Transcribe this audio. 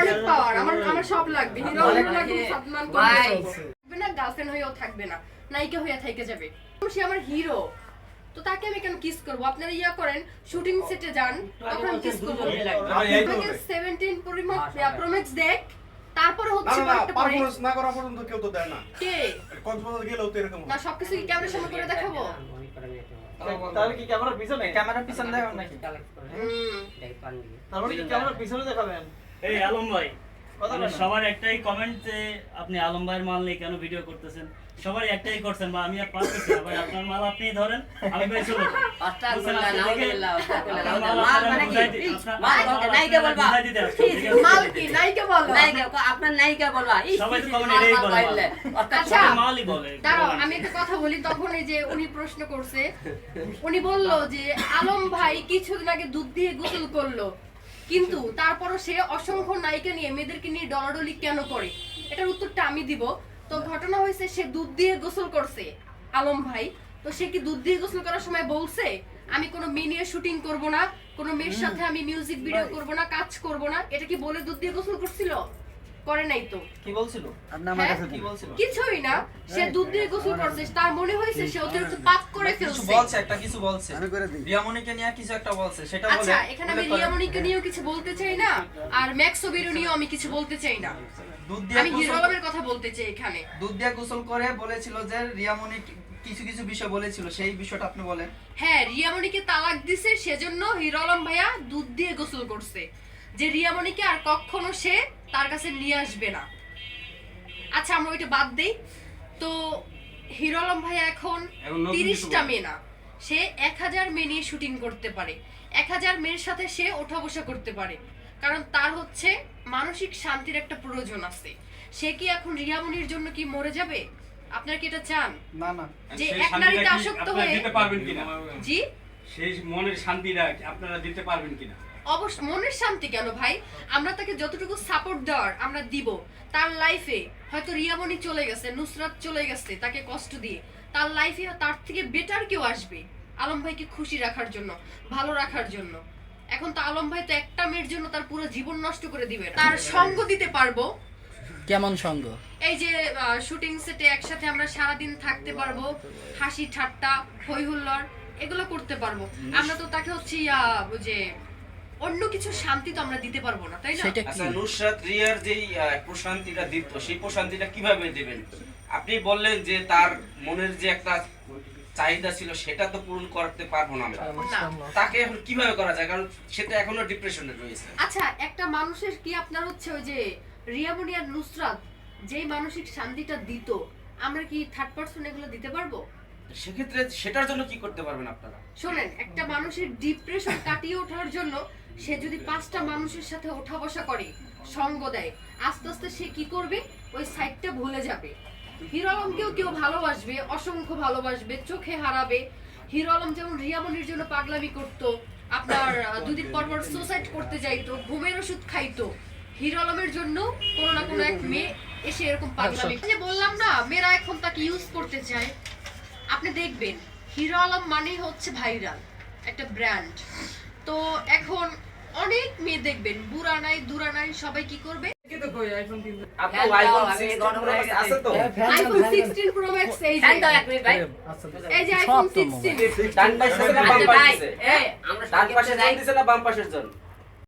অনেক পাওয়ার আমার আমার সব লাগবে। হিরো লাগবে সাদমান থাকবে না গার্লফ্রেন্ড হয়েও থাকবে না নায়িকা হয়ে থেকে যাবে। সে আমার হিরো তো তাকে আমি কেন কিস করব? আপনারা ইয়া করেন শুটিং সেটে যান তখন আমি কিস করব। 17 পরিমাপ প্রোম্যাক্স দেখ তারপরে হচ্ছে না না পরে না করা পর্যন্ত কেউ তো দেয় না। কে? কক্সবাজার গেলেও তো এরকম না সবকিছু কি ক্যামেরার সামনে করে দেখাবো? তাহলে কি ক্যামেরার পিছনে? ক্যামেরার পিছনে দেখাবেন নাকি? হুম। তারপরে কি ক্যামেরার পিছনে দেখাবেন? এই আলম ভাই মানে। সবার একটাই কমেন্ট যে আপনি আলম ভাইয়ের মাল নিয়ে কেন ভিডিও করতেছেন? সবাই একটাই করছেন বা আমি আর পারতেছি না ভাই আপনার মাল আপনি ধরেন আমি ভাই চলে। আমি একটা কথা বলি তখন এই যে উনি প্রশ্ন করছে উনি বলল যে আলম ভাই কিছুদিন আগে দুধ দিয়ে গোসল করল। কিন্তু তারপরও সে অসংখ্য নায়িকা নিয়ে মেয়েদেরকে নিয়ে ডলাডলি কেন করে? এটার উত্তরটা আমি দিব। তো ঘটনা হয়েছে সে দুধ দিয়ে গোসল করছে আলম ভাই। তো সে কি দুধ দিয়ে গোসল করার সময় বলছে আমি কোনো মেয়ে নিয়ে শুটিং করব না কোনো মেয়ের সাথে আমি মিউজিক ভিডিও করব না কাজ করব না। এটা কি বলে দুধ দিয়ে গোসল করছিল? করে নাই তো। কি বলছিল? হ্যাঁ? কি বলছিল কিছুই না। সে দুধ দিয়ে গোসল করছে তার মনে হয়েছে সে অতিরিক্ত পাপ করে কিছু বলছে একটা কিছু বলছে। রিয়ামণিকে নিয়ে কিছু একটা বলছে সেটা বলে আচ্ছা এখানে আমি রিয়ামণিকে নিয়েও কিছু বলতে চাই না আর ম্যাক্স ওবিরও নিয়েও আমি কিছু বলতে চাই না। দুধ দিয়ে আমি হিরো আলমের কথা বলতে চাই এখানে। দুধ দিয়ে গোসল করে বলেছিল যে রিয়ামণি কিছু কিছু বিষয় বলেছিল সেই বিষয়টা আপনি বলেন। হ্যাঁ রিয়ামণিকে তালাক দিছে সেজন্য হিরো আলম ভাইয়া দুধ দিয়ে গোসল করছে। যে রিয়ামণিকে আর কখনো সে তার কাছে নিয়ে আসবে না। আচ্ছা আমরা ওইটা বাদ দেই। তো হিরো আলম ভাইয়া এখন তিরিশটা। মেয়ে না সে এক হাজার মেয়ে নিয়ে শুটিং করতে পারে। এক হাজার মেয়ের সাথে সে ওঠা বসা করতে পারে। কারণ তার হচ্ছে মানসিক শান্তির একটা প্রয়োজন আছে। সে কি এখন রিয়ামণির জন্য কি মরে যাবে? আপনারা কি এটা চান? না না। যে এক নারীতে আসক্ত হয়ে দিতে পারবেন কিনা? জি? সেই মনের শান্তিটা আপনারা দিতে পারবেন কিনা? অবশ্য মনের শান্তি কেন ভাই। আমরা তাকে যতটুকু সাপোর্ট দেওয়ার আমরা দিব। তার লাইফে হয়তো রিয়ামণি চলে গেছে নুসরাত চলে গেছে তাকে কষ্ট দিয়ে। তার লাইফে তার থেকে বেটার কেউ আসবে আলম ভাইকে খুশি রাখার জন্য ভালো রাখার জন্য। এখন তো আলম ভাই তো একটা মেয়ের জন্য তার পুরো জীবন নষ্ট করে দিবে তার সঙ্গ দিতে পারব। কেমন সঙ্গ? এই যে শুটিং সেটে একসাথে আমরা সারাদিন থাকতে পারব হাসি ঠাট্টা হই হুল্লোড় এগুলো করতে পারব। আমরা তো তাকে হচ্ছে ইয়া, যে অন্য কিছু শান্তি তো আমরা দিতে পারব না তাই না? সেটা কি আচ্ছা নুসরাত রিয়ার যেই আহ, প্রশান্তিটা দিত সেই প্রশান্তিটা কীভাবে দেবেন? আপনি বললেন যে তার মনের যে একটা চাহিদা ছিল সেটা তো পূরণ করতে পারব না আমরা। তাকে এখন কীভাবে করা যায়? কারণ সে তো এখনও ডিপ্রেশনে রয়েছে। আচ্ছা একটা মানুষের কি আপনার হচ্ছে ওই যে রিয়ামণি আর নুসরাত যেই মানসিক শান্তিটা দিত আমরা কি থার্ড পার্সন এগুলো দিতে পারব? সেক্ষেত্রে সেটার জন্য কি করতে পারবেন আপনারা? শোনেন একটা মানুষের ডিপ্রেশন কাটিয়ে ওঠার জন্য সে যদি পাঁচটা মানুষের সাথে ওঠা বসা করে সঙ্গ দেয় আস্তে আস্তে সে কি করবে? ওই সাইডটা ভুলে যাবে। হিরো আলমকেও কেউ ভালোবাসবে অসংখ্য ভালোবাসবে চোখে হারাবে। হিরো আলম যেমন রিয়ামনির জন্য পাগলামি করতো আপনার দুদিন পর পর সুসাইড করতে যাইতো ঘুমের ওষুধ খাইতো হিরো আলমের জন্য কোনো না কোনো এক মেয়ে এসে এরকম পাগলামি যে বললাম না মেয়েরা এখন তাকে ইউজ করতে চায়। আপনি দেখবেন হিরো আলম মানেই হচ্ছে ভাইরাল একটা ব্র্যান্ড তো এখন অনেক মেয়ে দেখবেন বুড়া নাই দুরা নাই সবাই কি করবে? আপু ফ্যান দাও, আইফোন আমি 16 গরম Pro Max আছে তো? আইফোন 16 প্রো ম্যাক্স এই ফ্যান দাও যে এক মিনিট ভাই। এই যে আইফোন সব তো 16 ডান পাশের জন বাম ভাই পাশের এই আমরা ডান সঙ্গে পাশের যাই দিছে না বাম পাশের জন?